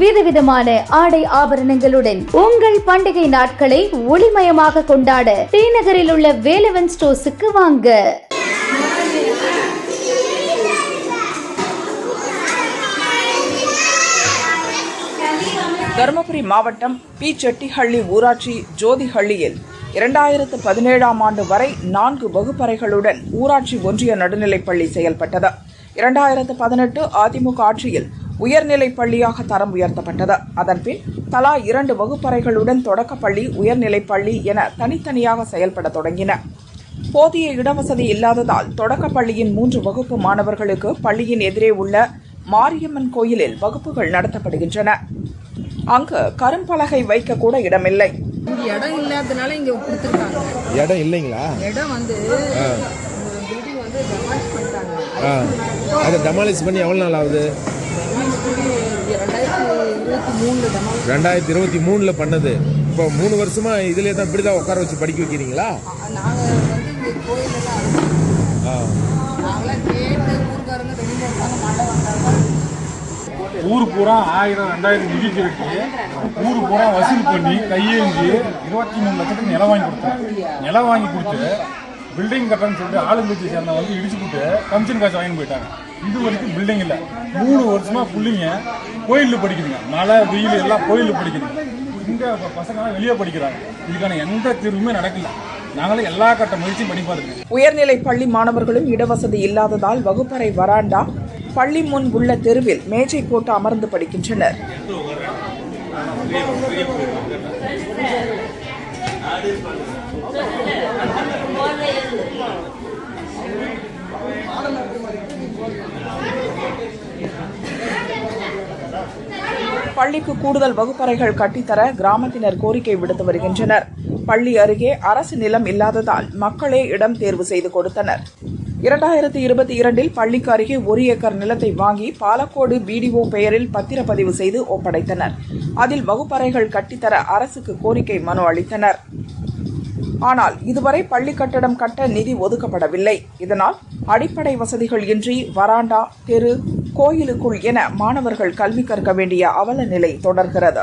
விதவிதமான ஆடை ஆபரணங்களுடன் உங்கள் பண்டிகை நாட்களை ஒளிமயமாக கொண்டாட டி நகரில் உள்ள வேலவன் ஸ்டோர்ஸுக்கு வாங்க. தருமபுரி மாவட்டம் பி செட்டிஹள்ளி ஊராட்சி ஜோதிஹள்ளியில் இரண்டாயிரத்து பதினேழாம் ஆண்டு வரை நான்கு வகுப்பறைகளுடன் ஊராட்சி ஒன்றிய நடுநிலைப்பள்ளி செயல்பட்டது. இரண்டாயிரத்து பதினெட்டு அதிமுக ஆட்சியில் உயர்நிலைப் பள்ளியாக தரம் உயர்த்தப்பட்டது. அதன்பின் தலா இரண்டு வகுப்பறைகளுடன் தொடக்கப்பள்ளி உயர்நிலைப் பள்ளி என தனித்தனியாக செயல்பட தொடங்கின. போதிய இடவசதி இல்லாததால் தொடக்கப்பள்ளியின் மூன்று வகுப்பு மாணவர்களுக்கு பள்ளியின் எதிரே உள்ள மாரியம்மன் கோயிலில் வகுப்புகள் நடத்தப்படுகின்றன. அங்கு கரும்பலகை வைக்க கூட இடமில்லை. இடம் இல்லாதனால இங்க கொடுத்துருக்காங்க. இடம் இல்லைங்களா? இடம் வந்து அதை டெமாலிஷ் பண்ணி எவ்வளோ நாள் ஆகுது? ரெண்டாயிரத்தி இருபத்தி மூணுல மூணில் பண்ணது. இப்போ மூணு வருஷமா இதுலேயே தான் இப்படி தான் உட்கார வச்சு படிக்க வைக்கிறீங்களா? ஆ. ஊர் பூரா ஆயிரம் ரெண்டாயிரம் நிதி திரட்டி ஊர் பூரா வசூல் பண்ணி கையேந்தி இருபத்தி மூணு லட்சத்துக்கு நிலம் வாங்கி கொடுத்தேன். நிலம் வாங்கி கொடுத்து பில்டிங் கட்டணும்னு சொல்லிட்டு ஆளுங்கட்சி சேர்ந்த வந்து இடிச்சு போட்டு கமிஷன் காசு வாங்கி போயிட்டாங்க. இது வரைக்கும் பில்டிங் இல்லை. மூணு வருஷமா பிள்ளைங்க. கோயிலில் படிக்குதுங்க. மழை வெயில் எல்லாம் கோயிலில் படிக்குதுங்க. இங்கே பசங்க வெளியே படிக்கிறாங்க. இதுக்கான எந்த தீர்வுமே நடக்கல. நாங்களும் எல்லா கட்ட முயற்சியும் பண்ணி பாருங்க. உயர்நிலை பள்ளி மாணவர்களும் இடவசதி இல்லாததால் வகுப்பறை வராண்டா? பள்ளி முன் உள்ள தெருவில் மேஜை போட்டு அமர்ந்து படிக்கின்றனர். பள்ளிக்கு கூடுதல் வகுப்பறைகள் கட்டித்தர கிராமத்தினர் கோரிக்கை விடுத்து வருகின்றனர். பள்ளி அருகே அரசு நிலம் இல்லாததால் மக்களே இடம் தேர்வு செய்து கொடுத்தனர். இரண்டாயிரத்தி இருபத்தி இரண்டில் பள்ளிக்கு அருகே ஒரு ஏக்கர் நிலத்தை வாங்கி பாலக்கோடு பிடிஓ பெயரில் பத்திரப்பதிவு செய்து ஒப்படைத்தனர். அதில் வகுப்பறைகள் கட்டித்தர அரசுக்கு கோரிக்கை மனு அளித்தனர். ஆனால் இதுவரை பள்ளி கட்டடம் கட்ட நிதி ஒதுக்கப்படவில்லை. இதனால் அடிப்படை வசதிகள் இன்றி வராண்டா தெரு கோயிலுக்குள் என மாணவர்கள் கல்வி கற்க வேண்டிய அவல நிலை தொடர்கிறது.